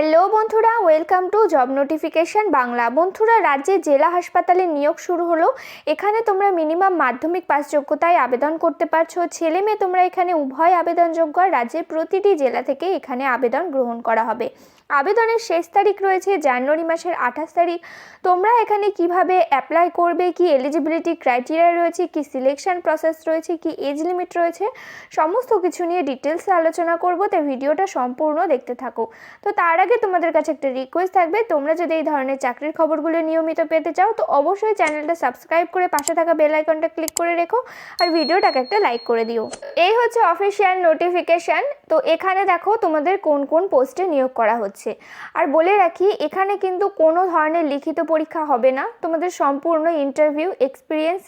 Hello বন্ধুরা, welcome to job notification Bangla. বন্ধুরা, রাজ্যে জেলা হাসপাতালে নিয়োগ শুরু হলো। এখানে তোমরা মিনিমাম মাধ্যমিক পাস যোগ্যতায় আবেদন করতে পারছ। ছেলে মেয়ে তোমরা এখানে উভয় আবেদনযোগ্য আর রাজ্যের প্রতিটি জেলা থেকে এখানে আবেদন গ্রহণ করা হবে। আবেদনের শেষ তারিখ রয়েছে জানুয়ারি মাসের আঠাশ তারিখ। তোমরা এখানে কীভাবে অ্যাপ্লাই করবে, কি এলিজিবিলিটি ক্রাইটেরিয়া রয়েছে, কি সিলেকশন প্রসেস রয়েছে, কি এজ লিমিট রয়েছে, সমস্ত কিছু নিয়ে ডিটেলসে আলোচনা করব। তাই ভিডিওটা সম্পূর্ণ দেখতে থাকো। তো তার আগে তোমাদের কাছে একটা রিকোয়েস্ট থাকবে, তোমরা যদি এই ধরনের চাকরির খবরগুলো নিয়মিত পেতে চাও, তো অবশ্যই চ্যানেলটা সাবস্ক্রাইব করে পাশে থাকা বেল আইকনটা ক্লিক করে রেখো আর ভিডিওটাকে একটা লাইক করে দিও। এই হচ্ছে অফিসিয়াল নোটিফিকেশান তো এখানে দেখো তোমাদের কোন কোন পোস্টে নিয়োগ করা হচ্ছে। আর বলে রাখি, এখানে কিন্তু কোনো ধরনের লিখিত পরীক্ষা হবে না, তোমাদের সম্পূর্ণ ইন্টারভিউ এক্সপিরিয়েন্স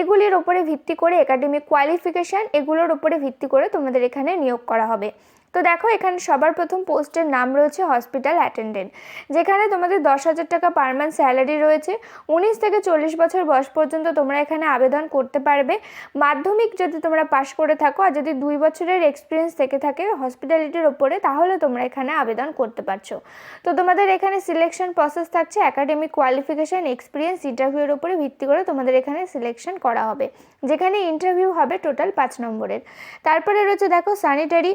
এগুলির ওপরে ভিত্তি করে একাডেমিক কোয়ালিফিকেশান এগুলোর ওপরে ভিত্তি করে তোমাদের এখানে নিয়োগ করা হবে। তো দেখো, এখানে সবার প্রথম পোস্টের নাম রয়েছে হসপিটাল অ্যাটেন্ডেন্ট, যেখানে তোমাদের দশ হাজার টাকা পার মান্থ স্যালারি রয়েছে। উনিশ থেকে চল্লিশ বছর বয়স পর্যন্ত তোমরা এখানে আবেদন করতে পারবে। মাধ্যমিক যদি তোমরা পাশ করে থাকো আর যদি দুই বছরের এক্সপিরিয়েন্স থেকে থাকে হসপিটালিটির ওপরে, তাহলে তোমরা এখানে আবেদন করতে পারছ। তো তোমাদের এখানে সিলেকশন প্রসেস থাকছে একাডেমিক কোয়ালিফিকেশান এক্সপিরিয়েন্স ইন্টারভিউর উপরে ভিত্তি করে তোমাদের এখানে সিলেকশন করা হবে, যেখানে ইন্টারভিউ হবে টোটাল পাঁচ নম্বরের। তারপরে রয়েছে দেখো স্যানিটারি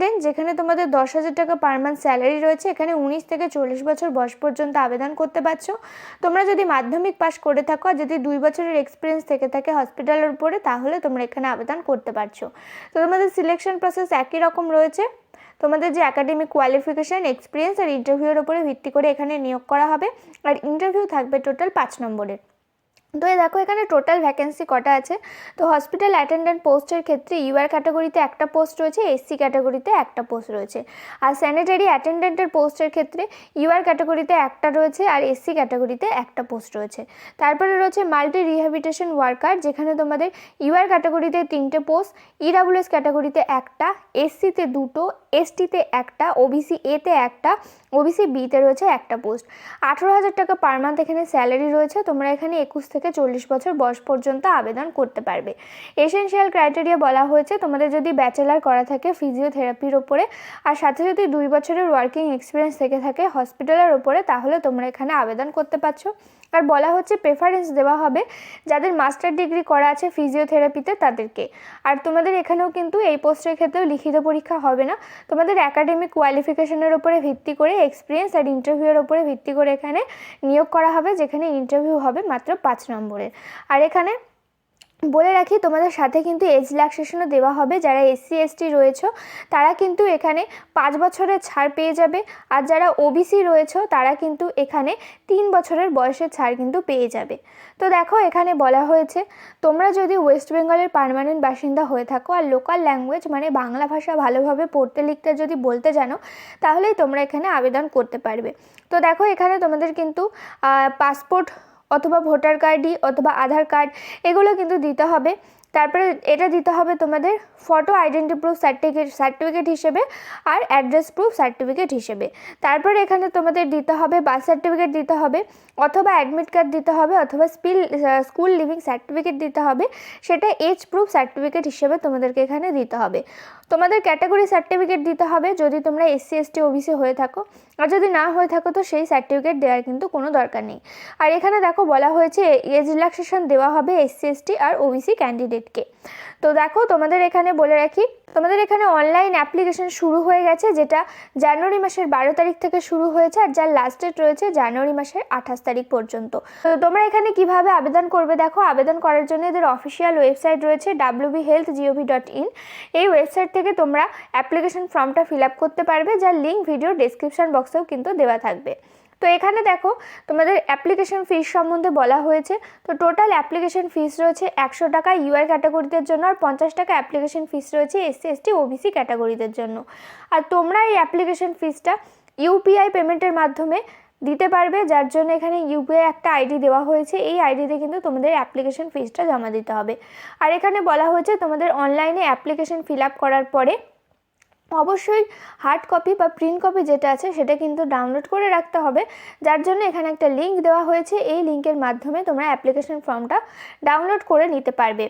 অ্যাটেন্ডেন্ট যেখানে তোমাদের দশ হাজার টাকা পার মান্থ স্যালারি রয়েছে, এখানে উনিশ থেকে চল্লিশ বছর বয়স পর্যন্ত আবেদন করতে পারছ। তোমরা যদি মাধ্যমিক পাস করে থাকো আর যদি দুই বছরের এক্সপিরিয়েন্স থেকে থাকে হসপিটালের উপরে, তাহলে তোমরা এখানে আবেদন করতে পারছ। তো তোমাদের সিলেকশন প্রসেস একই রকম রয়েছে। তোমাদের যে একাডেমিক কোয়ালিফিকেশান এক্সপিরিয়েন্স আর ইন্টারভিউর উপরে ভিত্তি করে এখানে নিয়োগ করা হবে। আর ইন্টারভিউ থাকবে টোটাল পাঁচ নম্বরের। তো দেখো, এখানে টোটাল ভ্যাকেন্সি কটা আছে? তো হসপিটাল অ্যাটেন্ডেন্ট পোস্টের ক্ষেত্রে ইউআর ক্যাটাগরিতে একটা পোস্ট রয়েছে এসসি ক্যাটাগরিতে একটা পোস্ট রয়েছে। আর স্যানিটারি অ্যাটেন্ডেন্টের পোস্টের ক্ষেত্রে ইউআর ক্যাটাগরিতে একটা রয়েছে আর এসসি ক্যাটাগরিতে একটা পোস্ট রয়েছে। তারপরে রয়েছে মাল্টি রিহ্যাবিটেশন ওয়ার্কার যেখানে তোমাদের ইউআর ক্যাটাগরিতে তিনটে পোস্ট ইডাব্লিউএস ক্যাটাগরিতে একটা এসসিতে দুটো এসটিতে একটা ওবিসি এতে একটা ওবিসি বিতে রয়েছে একটা পোস্ট। আঠেরো হাজার টাকা পার মান্থ এখানে স্যালারি রয়েছে। তোমরা এখানে একুশ থেকে চল্লিশ বছর বয়স পর্যন্ত আবেদন করতে পারবে। এসেনশিয়াল ক্রাইটেরিয়া বলা হয়েছে, তোমাদের যদি ব্যাচেলার করা থাকে ফিজিওথেরাপির ওপরে, আর সাথে যদি দুই বছরের ওয়ার্কিং এক্সপিরিয়েন্স থেকে থাকে হসপিটালের ওপরে, তাহলে তোমরা এখানে আবেদন করতে পারছ। আর বলা হচ্ছে প্রেফারেন্স দেওয়া হবে যাদের মাস্টার ডিগ্রি করা আছে ফিজিওথেরাপিতে তাদেরকে। আর তোমাদের এখানেও কিন্তু এই পোস্টের ক্ষেত্রেও লিখিত পরীক্ষা হবে না। তোমাদের একাডেমিক কোয়ালিফিকেশনের উপরে ভিত্তি করে এক্সপিরিয়েন্স আর ইন্টারভিউয়ের উপরে ভিত্তি করে এখানে নিয়োগ করা হবে, যেখানে ইন্টারভিউ হবে মাত্র পাঁচ নম্বরের আর এখানে বলে রাখি, তোমাদের সাথে কিন্তু এজ রিল্যাক্সেশনও দেওয়া হবে। যারা এসসি, এসটি রয়েছে, তারা কিন্তু এখানে পাঁচ বছরের ছাড় পেয়ে যাবে। আর যারা ওবিসি রয়েছে, তারা কিন্তু এখানে তিন বছরের বয়সের ছাড় কিন্তু পেয়ে যাবে। তো দেখো, এখানে বলা হয়েছে, তোমরা যদি ওয়েস্ট বেঙ্গলের পার্মানেন্ট বাসিন্দা হয়ে থাকো, আর লোকাল ল্যাঙ্গুয়েজ মানে বাংলা ভাষা ভালোভাবে পড়তে, লিখতে যদি বলতে জানো, তাহলেই তোমরা এখানে আবেদন করতে পারবে। তো দেখো, এখানে তোমাদের কিন্তু পাসপোর্ট অথবা ভোটার কার্ডই অথবা আধার কার্ড, এগুলো কিন্তু দিতে হবে। তারপরে এটা দিতে হবে তোমাদের photo identity proof certificate certificate হিসেবে আর অ্যাড্রেস প্রুফ সার্টিফিকেট হিসেবে। তারপরে এখানে তোমাদের দিতে হবে বার্থ সার্টিফিকেট দিতে হবে, অথবা অ্যাডমিট কার্ড দিতে হবে, অথবা স্পিল স্কুল লিভিং সার্টিফিকেট দিতে হবে, সেটা এজ প্রুফ সার্টিফিকেট হিসেবে তোমাদেরকে এখানে দিতে হবে। তোমাদের ক্যাটাগরি সার্টিফিকেট দিতে হবে, যদি তোমরা এসসি এসটি ওবিসি হয়ে থাকো আর যদি না হয়ে থাকো তো সেই সার্টিফিকেট দেওয়ার কিন্তু কোনো দরকার নেই। আর এখানে দেখো বলা হয়েছে এজ রিল্যাক্সেশন দেওয়া হবে এসসি এসটি আর ওবিসি ক্যান্ডিডেটকে তো দেখো তোমাদের এখানে বলে রাখি, তোমাদের এখানে অনলাইন অ্যাপ্লিকেশন শুরু হয়ে গেছে, যেটা জানুয়ারি মাসের বারো তারিখ থেকে শুরু হয়েছে আর যার লাস্ট ডেট রয়েছে জানুয়ারি মাসের আঠাশ তারিখ পর্যন্ত। তো তোমরা এখানে কীভাবে আবেদন করবে দেখো, আবেদন করার জন্য এদের অফিসিয়াল ওয়েবসাইট রয়েছে WB health GOV dot in এই ওয়েবসাইট থেকে তোমরা অ্যাপ্লিকেশন ফর্মটা ফিল আপ করতে পারবে, যার লিঙ্ক ভিডিও ডিসক্রিপশন বক্সেও কিন্তু দেওয়া থাকবে। তো এখানে দেখো, তোমাদের অ্যাপ্লিকেশন ফিস সম্বন্ধে বলা হয়েছে। তো টোটাল অ্যাপ্লিকেশন ফিস রয়েছে একশো টাকা ইউআর ক্যাটাগরিদের জন্য আর পঞ্চাশ টাকা অ্যাপ্লিকেশন ফিস রয়েছে এসসি এসটি ওবিসি ক্যাটাগরিদের জন্য। আর তোমরা এই অ্যাপ্লিকেশন ফিসটা ইউপিআই পেমেন্টের মাধ্যমে দিতে পারবে, যার জন্য এখানে ইউপিআই একটা আইডি দেওয়া হয়েছে। এই আইডিতে কিন্তু তোমাদের অ্যাপ্লিকেশন ফিসটা জমা দিতে হবে। আর এখানে বলা হয়েছে তোমাদের অনলাইনে অ্যাপ্লিকেশন ফিল আপ করার পরে অবশ্যই হার্ড কপি বা প্রিন্ট কপি যেটা আছে, সেটা কিন্তু ডাউনলোড করে রাখতে হবে। যার জন্য এখানে একটা লিঙ্ক দেওয়া হয়েছে। এই লিঙ্কের মাধ্যমে তোমরা অ্যাপ্লিকেশন ফর্মটা ডাউনলোড করে নিতে পারবে।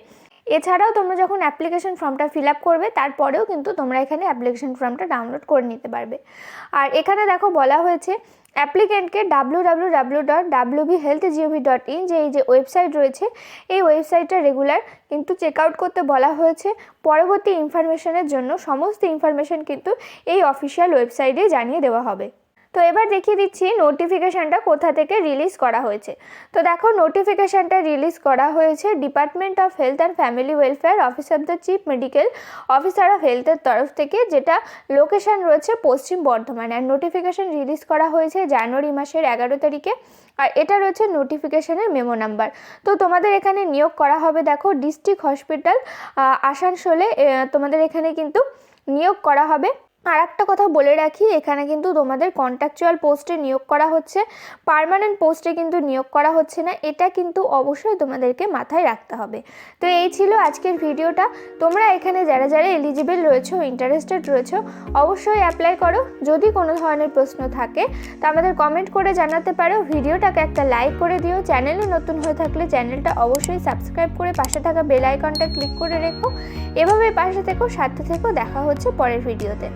এছাড়াও তোমরা যখন অ্যাপ্লিকেশন ফর্মটা ফিল আপ করবে, তারপরেও কিন্তু তোমরা এখানে অ্যাপ্লিকেশন ফর্মটা ডাউনলোড করে নিতে পারবে। আর এখানে দেখো বলা হয়েছে অ্যাপ্লিকেন্টকে W W W dot W B health GOV dot in যে এই যে ওয়েবসাইট রয়েছে, এই ওয়েবসাইটটা রেগুলার কিন্তু চেক আউট করতে বলা হয়েছে। পরবর্তী ইনফরমেশনের জন্য সমস্ত ইনফরমেশন কিন্তু এই অফিসিয়াল ওয়েবসাইটে জানিয়ে দেওয়া হবে। তো এবার দেখিয়ে দিচ্ছি নোটিফিকেশানটা কোথা থেকে রিলিজ করা হয়েছে। তো দেখো নোটিফিকেশানটা রিলিজ করা হয়েছে department of health and family welfare office of the chief medical officer of হেলথের তরফ থেকে যেটা লোকেশন রয়েছে পশ্চিম বর্ধমান। আর নোটিফিকেশান রিলিজ করা হয়েছে জানুয়ারি মাসের এগারো তারিখে। আর এটা রয়েছে নোটিফিকেশানের মেমো নাম্বার তো তোমাদের এখানে নিয়োগ করা হবে দেখো ডিস্ট্রিক্ট হসপিটাল আসানসোলে তোমাদের এখানে কিন্তু নিয়োগ করা হবে। আর একটা কথা বলে রাখি, এখানে কিন্তু তোমাদের কন্ট্রাকচুয়াল পোস্টে নিয়োগ করা হচ্ছে। পার্মানেন্ট পোস্টে কিন্তু নিয়োগ করা হচ্ছে না, এটা কিন্তু অবশ্যই তোমাদেরকে মাথায় রাখতে হবে। তো এই ছিল আজকের ভিডিওটা। তোমরা এখানে যারা যারা এলিজিবল রয়েছো ইন্টারেস্টেড রয়েছো, অবশ্যই অ্যাপ্লাই করো। যদি কোনো ধরনের প্রশ্ন থাকে, তা আমাদের কমেন্ট করে জানাতে পারো। ভিডিওটাকে একটা লাইক করে দিও। চ্যানেলে নতুন হয়ে থাকলে চ্যানেলটা অবশ্যই সাবস্ক্রাইব করে পাশে থাকা বেল আইকনটা ক্লিক করে রেখো। এভাবে পাশে থেকো, সাথে থেকো। দেখা হচ্ছে পরের ভিডিওতে।